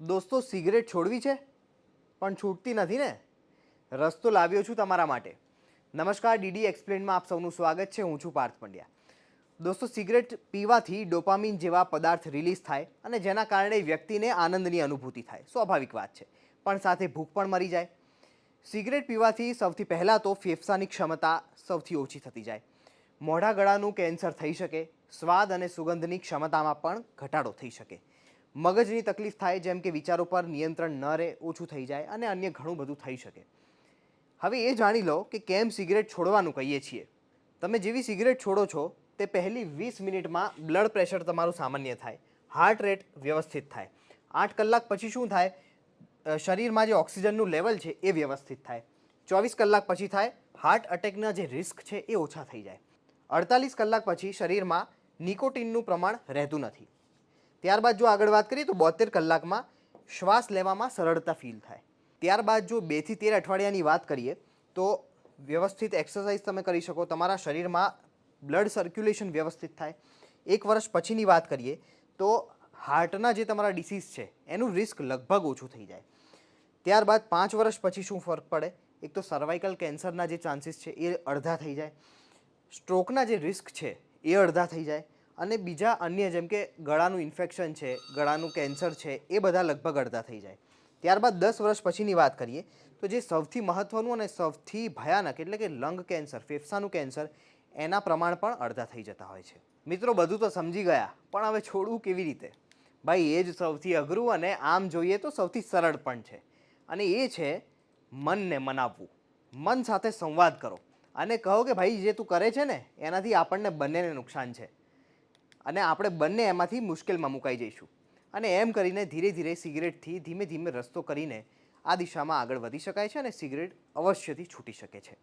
દોસ્તો, સિગરેટ છોડવી છે? પણ છૂટતી નથી ને? રસ્તો લાવ્યો છું તમારા માટે. નમસ્કાર, ડીડી એક્સપ્લેનમાં આપ સૌનું સ્વાગત છે. હું છું પાર્થ પંડ્યા. દોસ્તો, સિગરેટ પીવાથી ડોપામિન જેવા પદાર્થ રિલીઝ થાય અને જેના કારણે વ્યક્તિને આનંદની અનુભૂતિ થાય. સ્વાભાવિક વાત છે. પણ સાથે ભૂખ પણ મરી જાય. સિગરેટ પીવાથી સૌથી પહેલાં તો ફેફસાની ક્ષમતા સૌથી ઓછી થતી જાય. મોઢા ગળાનું કેન્સર થઈ શકે. સ્વાદ અને સુગંધની ક્ષમતામાં પણ ઘટાડો થઈ શકે. મગજની તકલીફ થાય જેમ કે વિચારો પર નિયંત્રણ ન રહે, ઓછું થઈ જાય અને અન્ય ઘણું બધું થઈ શકે. હવે એ જાણી લો કે કેમ સિગરેટ છોડવાનું કહીએ છીએ. તમે જેવી સિગરેટ છોડો છો, તે પહેલી વીસ મિનિટમાં બ્લડ પ્રેશર તમારું સામાન્ય થાય, હાર્ટ રેટ વ્યવસ્થિત થાય. આઠ કલાક પછી શું થાય? શરીરમાં જે ઓક્સિજનનું લેવલ છે એ વ્યવસ્થિત થાય. ચોવીસ કલાક પછી થાય, હાર્ટ અટેકના જે રિસ્ક છે એ ઓછા થઈ જાય. અડતાલીસ કલાક પછી શરીરમાં નિકોટિનનું પ્રમાણ રહેતું નથી. ત્યારબાદ જો આગળ વાત કરીએ તો બોતેર કલાકમાં શ્વાસ લેવામાં સરળતા ફીલ થાય. ત્યારબાદ જો બેથી તેર અઠવાડિયાની વાત કરીએ તો વ્યવસ્થિત એક્સરસાઇઝ તમે કરી શકો. તમારા શરીરમાં બ્લડ સર્ક્યુલેશન વ્યવસ્થિત થાય. એક વર્ષ પછીની વાત કરીએ તો હાર્ટના જે તમારા ડિસીઝ છે, એનું રિસ્ક લગભગ ઓછું થઈ જાય. ત્યારબાદ પાંચ વર્ષ પછી શું ફરક પડે? એક તો સર્વાઇકલ કેન્સરના જે ચાન્સીસ છે, એ અડધા થઈ જાય. સ્ટ્રોકના જે રિસ્ક છે, એ અડધા થઈ જાય. અને બીજા અન્ય જેમ કે ગળાનું ઇન્ફેક્શન છે, ગળાનું કેન્સર છે, એ બધા લગભગ અડધા થઈ જાય. ત્યારબાદ દસ વર્ષ પછીની વાત કરીએ, તો જે સૌથી મહત્ત્વનું અને સૌથી ભયાનક એટલે કે લંગ કેન્સર ફેફસાનું કેન્સર એના પ્રમાણ પણ અડધા થઈ જતા હોય છે. મિત્રો, બધું તો સમજી ગયા, પણ હવે છોડવું કેવી રીતે? ભાઈ, એ જ સૌથી અઘરું અને આમ જોઈએ તો સૌથી સરળ પણ છે. અને એ છે મનને મનાવવું. મન સાથે સંવાદ કરો. અને કહો કે, ભાઈ, જે તું કરે છે ને, એનાથી આપણને બંનેને નુકસાન છે. અને આપણે બંને એમાંથી મુશ્કેલમાં મુકાઈ જઈશું. અને એમ કરીને ધીરે ધીરે સિગરેટથી ધીમે ધીમે રસ્તો કરીને આ દિશામાં આગળ વધી શકાય છે અને સિગરેટ અવશ્યથી છૂટી શકે છે.